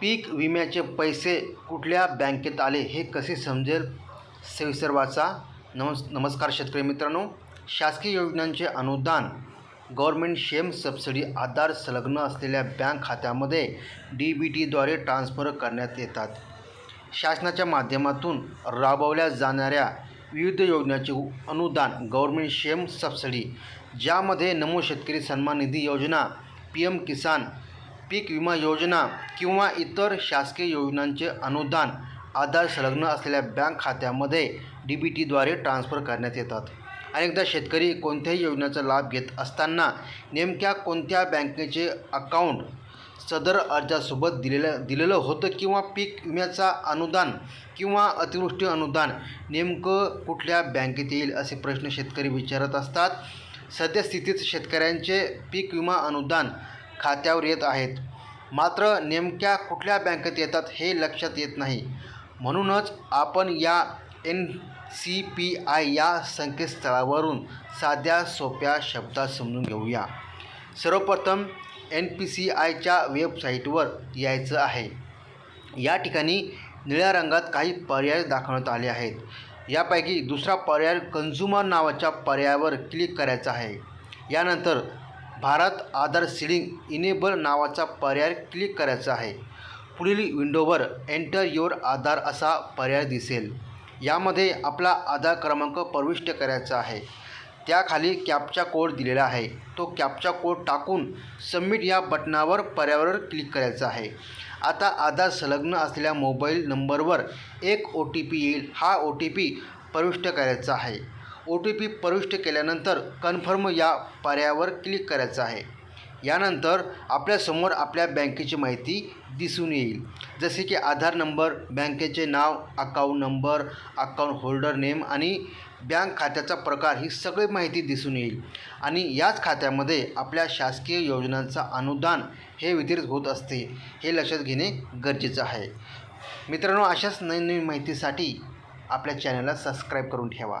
पीक विम्याचे पैसे कुठल्या बँकेत आले हे कसे समजेल? सविस्तर वाचा नमस् नमस्कार शेतकरी मित्रांनो. शासकीय योजनांचे अनुदान गव्हर्मेंट शेम सबसिडी आधार संलग्न असलेल्या बँक खात्यामध्ये डी बी टीद्वारे ट्रान्स्फर करण्यात येतात. शासनाच्या माध्यमातून राबवल्या जाणाऱ्या विविध योजनांचे अनुदान गव्हर्मेंट शेम सबसिडी ज्यामध्ये नमो शेतकरी सन्मान निधी योजना पी एम किसान पीक विमा योजना किंवा इतर शासकीय योजनांचे अनुदान आधार संलग्न असलेल्या बँक खात्यामध्ये डी बी टीद्वारे ट्रान्स्फर करण्यात येतात. अनेकदा शेतकरी कोणत्याही योजनेचा लाभ घेत असताना नेमक्या कोणत्या बँकेचे अकाउंट सदर अर्जासोबत दिलेलं दिलेलं होतं किंवा पीक विम्याचा अनुदान किंवा अतिवृष्टी अनुदान नेमकं कुठल्या बँकेत येईल असे प्रश्न शेतकरी विचारत असतात. सद्यस्थितीत शेतकऱ्यांचे पीक विमा अनुदान खात्यावर येत आहेत. मात्र नेमक्या कुठल्या बँकेत येतात हे लक्षात येत नाही. म्हणूनच आपण या एन सी पी आय या संकेतस्थळावरून साध्या सोप्या शब्दात समजून घेऊया. सर्वप्रथम एन पी सी आयच्या वेबसाईटवर यायचं आहे. या ठिकाणी निळ्या रंगात काही पर्याय दाखवण्यात आले आहेत. यापैकी दुसरा पर्याय कन्झ्युमर नावाच्या पर्यायावर क्लिक करायचा आहे. यानंतर भारत आधार सीडिंग इनेबल नावाचा पर्याय क्लिक करायचा आहे. पुढील विंडोवर एंटर युअर आधार असा पर्याय दिसेल. यामध्ये आपला आधार क्रमांक प्रविष्ट करायचा आहे. त्याखाली कॅपचा कोड दिलेला आहे. तो कॅपचा कोड टाकून सबमिट या बटनावर पर्यावर क्लिक करायचा आहे. आता आधार संलग्न असलेल्या मोबाईल नंबरवर एक ओ टी पी येईल. हा ओ टी पी प्रविष्ट करायचा आहे. ओ टी पी प्रविष्ट केल्यानंतर कन्फर्म या पर्यायावर क्लिक करायचं आहे. यानंतर आपल्यासमोर आपल्या बँकेची माहिती दिसून येईल. जसे की आधार नंबर बँकेचे नाव account number account holder name आणि बँक खात्याचा प्रकार ही सगळी माहिती दिसून येईल. आणि याच खात्यामध्ये आपल्या शासकीय योजनांचा अनुदान हे वितरित होत असते हे लक्षात घेणे गरजेचं आहे. मित्रांनो अशाच नवीन नवीन माहितीसाठी आपल्या चॅनलला सबस्क्राईब करून ठेवा.